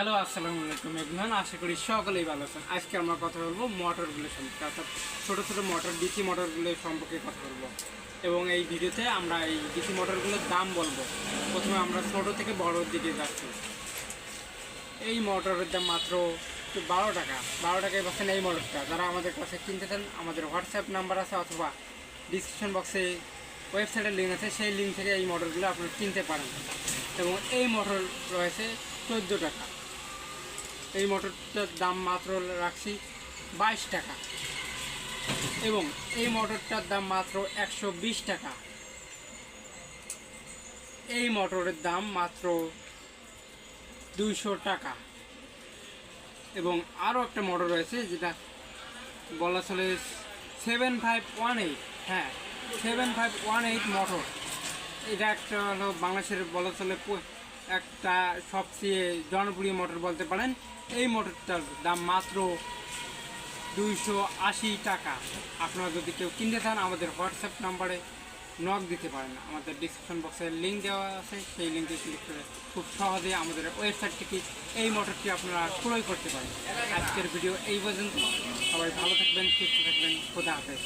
Hello, আসসালামু আলাইকুম everyone. আশা করি সকলেই ভালো আছেন। আজকে আমরা কথা বলব মোটরগুলো সম্পর্কে, অর্থাৎ ছোটো ছোটো মোটর ডিসি মোটরগুলো সম্পর্কে কথা বলব। এবং এই ভিডিওতে আমরা এই ডিসি মোটরগুলোর দাম বলব। প্রথমে আমরা ছোটো থেকে বড়োর দিকে যাচ্ছি। এই মোটরের দাম মাত্র বারো টাকা। বারো টাকায় পাচ্ছেন এই মোটরটা। যারা আমাদের কাছে কিনতে চান, আমাদের হোয়াটসঅ্যাপ নাম্বার আছে অথবা ডিসক্রিপশন বক্সে ওয়েবসাইটের লিঙ্ক আছে, সেই লিঙ্ক থেকে এই মোটরগুলো আপনারা কিনতে পারেন। এবং এই মোটর রয়েছে চোদ্দ টাকা। এই মোটরটার দাম মাত্র রাখছি বাইশ টাকা। এবং এই মোটরটার দাম মাত্র একশো বিশ টাকা। এই মোটরের দাম মাত্র দুইশো টাকা। এবং আরও একটা মোটর রয়েছে যেটা বলা চলে সেভেন ফাইভ ওয়ান এইট। হ্যাঁ seven five one eight motor. এটা একটা হলো বাংলাদেশের বলা চলে একটা সবচেয়ে জনপ্রিয় মোটর বলতে পারেন, এই মোটরটার দাম মাত্র দুইশো আশি টাকা। আপনারা যদি কেউ কিনতে চান, আমাদের হোয়াটসঅ্যাপ নাম্বারে নক দিতে পারেন। আমাদের ডিসক্রিপশন বক্সে লিঙ্ক দেওয়া আছে, সেই লিঙ্কে ক্লিক করে খুব সহজে আমাদের ওয়েবসাইট থেকে এই মোটরটি আপনারা ক্রয় করতে পারেন। আজকের ভিডিও এই পর্যন্ত। সবাই ভালো থাকবেন, সুস্থ থাকবেন, খোদা হাফেজ।